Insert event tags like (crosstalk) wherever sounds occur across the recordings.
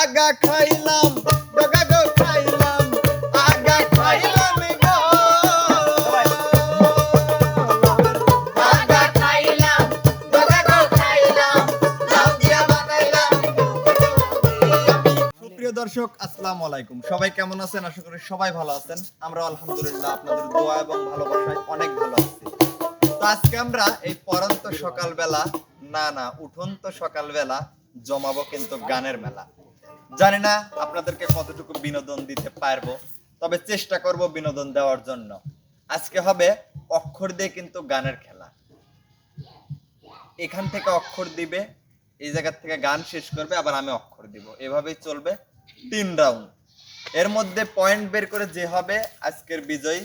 আগা সুপ্রিয় দর্শক, আসসালামু আলাইকুম। সবাই কেমন আছেন? আশা করি সবাই ভালো আছেন। আমরা আলহামদুলিল্লাহ আপনাদের দোয়া এবং ভালোবাসায় অনেক ভালো আছি। তো আজকে আমরা এই পরন্ত সকালবেলা, না না, উঠন্ত সকালবেলা জমাবো কিন্তু গানের মেলা। জানি না আপনাদেরকে কতটুকু বিনোদন দিতে পারব, তবে চেষ্টা করব বিনোদন দেওয়ার জন্য। আজকে হবে অক্ষর দিয়ে কিন্তু গানের খেলা। এখান থেকে অক্ষর দিবে, এই জায়গার থেকে গান শেষ করবে, আবার আমি অক্ষর দিব। এভাবেই চলবে তিন রাউন্ড। এর মধ্যে পয়েন্ট বের করে যে হবে আজকের বিজয়ী,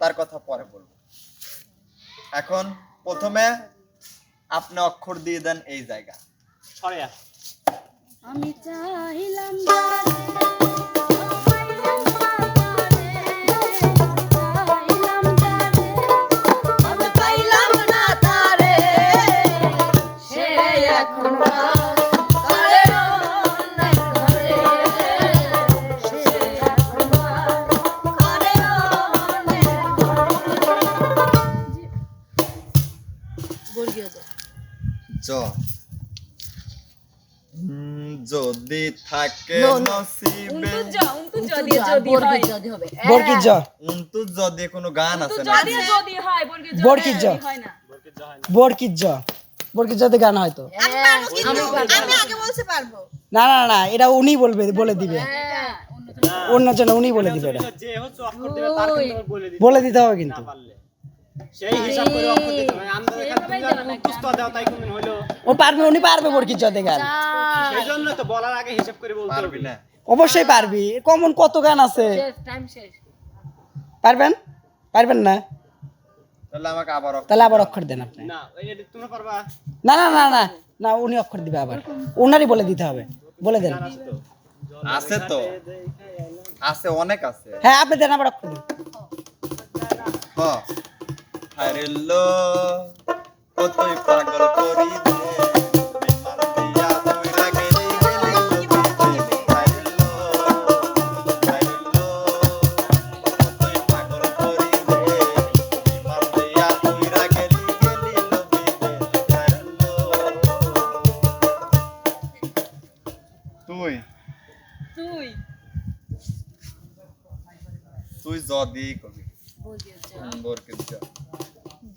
তার কথা পরে বলব। এখন প্রথমে আপনি অক্ষর দিয়ে দেন এই জায়গা। সরে আমি চাইলাম এখন যদি থাকে. নসিবে। উন্তু যদি কোনো গান আছে না যদি যদি হয় বর্গীয় জ বরকির জ। হয় না। বরকির জ বরকির জতে গান হয়তো আমি আগে বলতে পারব। না না না এটা উনি বলবে বলে দিবে। হ্যাঁ অন্য জন উনি বলে দিবে এটা। বলে দিতে বলে দিতে হবে না কিন্তু পারলে। সেই হিসাব করে অক্ষর দিতে হবে আমরা এখানে তুমি আর মুখস্থ দাও তাই কোনদিন হইল ও পারবে উনি পারবে বরকির জতে গান সেই জন্য তো বলার আগে হিসাব করে বলতে পারবি না। অবশ্যই পারবি। কমন কত গান আছে? টাইম শেষ। পারবেন? পারবেন না? তাহলে আমাকে আবার অক্ষর তাহলে আবার অক্ষর দেন আপনি। না তুমি পারবা। না না না না না উনি অক্ষর দিবে আবার। ওনারই বলে দিতে হবে। বলে দেন। আছে তো। আছে অনেক আছে। হ্যাঁ আপনি দেন আবার অক্ষর দিন। হ। হারিল্লো কতই পাগল করি তুই? তুই। তুই যদি কবি। বরকে যা।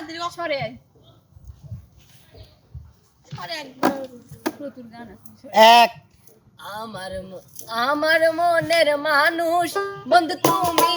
তাড়াতাড়ি সরে। এক। আমার আমার মনের মানুষ বন্ধু তুমি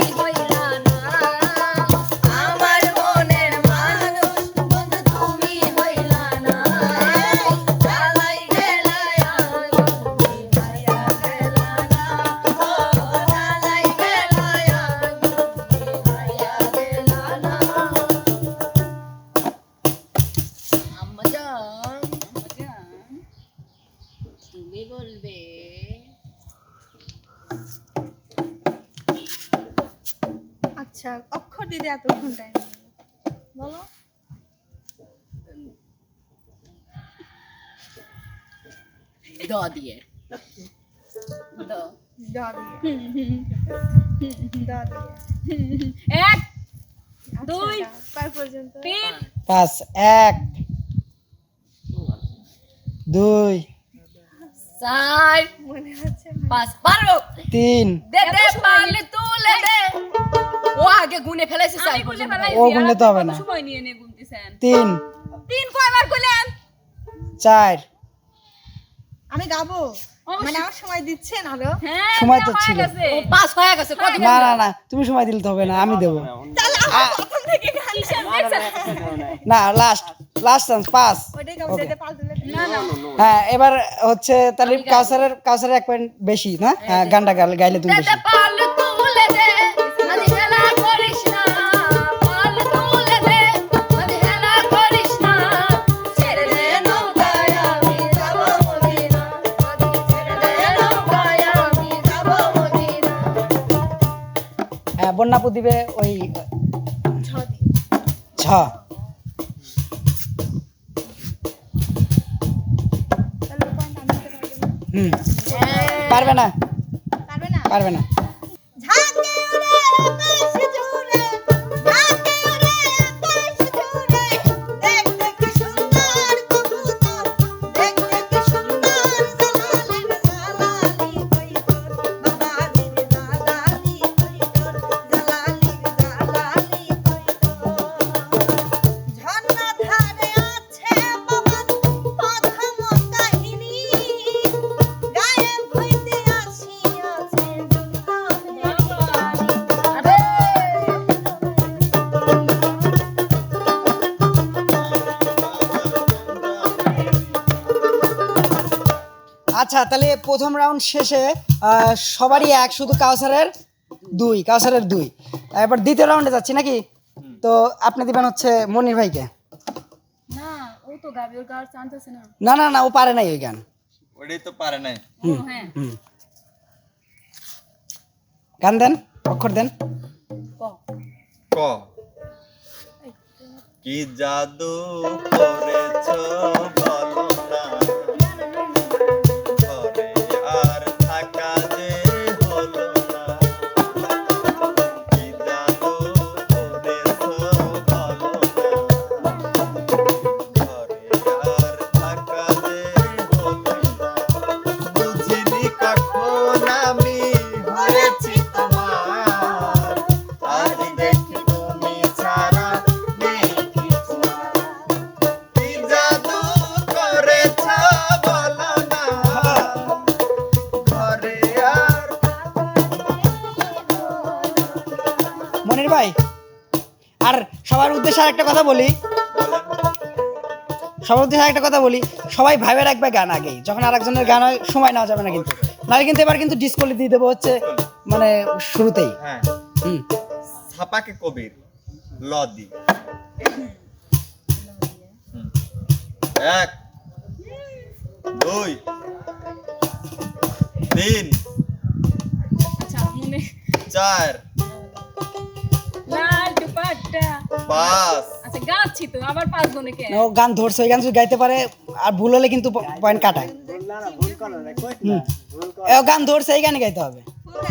এতক্ষণ টাইম বলো। দ দিয়ে। দ। দ দিয়ে। দ দিয়ে। এক আচ্ছা, দুই, পর্যন্ত। তিন। পাঁচ এক দুই চার। মনে হচ্ছে পাঁচ পারো। তিন। দে দে পারলে তুলে দে। ও আগে গুনে ফেলাইছে ও গুনলে তো হবে না। সময় নিয়ে নিয়ে গুনতেছেন? তিন। তিন কয়বার কইলেন চার। আমি গাবো। মানে আমার সময় দিচ্ছেন আরও হ্যাঁ সময় তো ছিল। ও পাস হয়ে গেছে কত না না না তুমি সময় দিলে তো হবে না আমি দেবো। তাহলে আমার প্রথম থেকে গাই হিসাব দেখছেন? না লাস্ট লাস্ট চান্স পাস হ্যাঁ এবার হচ্ছে তাহলে কাউসারের কাউসারের এক পয়েন্ট বেশি না? হ্যাঁ গানটা গাইলে- গাইলে তুমি বেশি। হ্যাঁ বন্যাপু দিবে ওই ছ হুম। হুম পারবে না? পারবে না? আচ্ছা তাহলে প্রথম রাউন্ড শেষে আহ, সবারই এক শুধু কাউসারের দুই কাউসারের দুই। এবার দ্বিতীয় রাউন্ডে যাচ্ছি নাকি? তো আপনি দিবেন হচ্ছে মনির ভাইকে। না না। না ও পারে নাই ওই গান। ওটাই তো পারে নাই। হ্যাঁ। হুম। গান দেন অক্ষর দেন। ক। ক। কি জাদু করেছ বলো। সবার উদ্দেশ্যে আরেকটা কথা বলি। সবার উদ্দেশ্যে একটা কথা বলি। সবাই ভাবে রাখবে গান আগেই। যখন আরেকজনের গান হয় সময় নেওয়া যাবে না কিন্তু। নাহলে কিন্তু এবার কিন্তু ডিসকোলি দিয়ে দেবো হচ্ছে মানে শুরুতেই। হ্যাঁ। হুম। ছাপাকে কবির ল দি। এক দুই তিন আচ্ছা চার। আচ্ছা গাচ্ছি তো আবার পাঁচ গুনে কে? ও গান ধরছে ওই গান যদি গাইতে পারে আর ভুল হলে কিন্তু পয়েন্ট কাটায়। না না ভুল করো না কই হুম ও গান ধরছে এই গানে গাইতে হবে।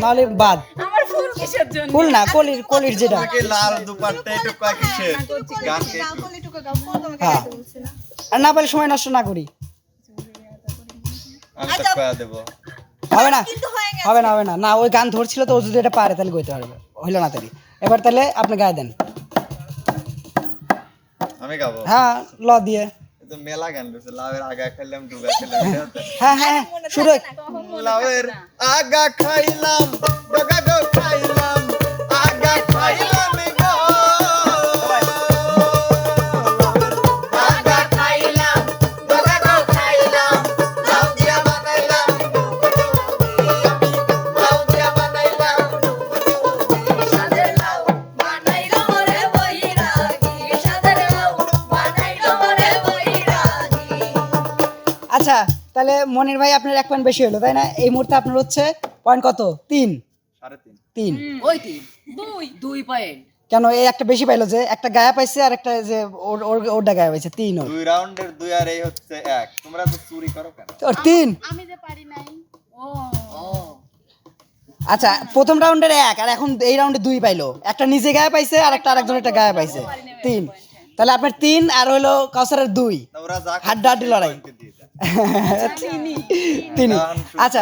নাহলে বাদ। আমার ফুল কিসের জন্য? ফুল না কলির কলির যেটা। তোমাকে লাল দুপাট্টা একটু কয়েক শেষ। গানকে না একটু কলিটুকু গাবো তোমাকে হ্যাঁ। গাইতে বলছি না। আর না পারলে সময় নষ্ট না করি। আমি তো কয়া দেবো। হবে না। হয়ে হবে না হবে না। না ওই গান ধরছিল তো ও যদি এটা পারে তাহলে গইতে পারবে। হইল না তাহলে। এবার তাহলে আপনি গায়ে দেন। আমি গাবো হ্যাঁ ল দিয়ে। তো মেলা গান রয়েছে লাভের আগা খাইলাম ডুবা খাইলাম হ্যাঁ হ্যাঁ হ্যাঁ, শুরু লাভের আগা খাইলাম ডগা গো খাইলাম আগা খাইলাম। আচ্ছা তাহলে মনির ভাই আপনার এক পয়েন্ট বেশি হলো তাই না? এই মুহূর্তে আপনার হচ্ছে পয়েন্ট কত? তিন? তিন। ওই তিন। দুই। দুই পয়েন্ট কেন এই একটা বেশি পাইলো যে একটা গায়া পাইছে আর একটা যে ওর ওর- ওরটা গায়া পাইছে তিন দুই রাউন্ডের দুই আর এই হচ্ছে এক। তোমরা তো চুরি করো কেন? ওর তিন? আমি যে পারি নাই। ও। আচ্ছা প্রথম রাউন্ডের এক আর এখন এই রাউন্ডে দুই পাইলো। একটা নিজে গায়ে পাইছে আর একটা আরেকজন একটা গায়ে পাইছে। তিন। তাহলে আপনার তিন আর হলো কাউসারের দুই। যা হাড্ডাহাড্ডি লড়াই। (laughs) তিনি আচ্ছা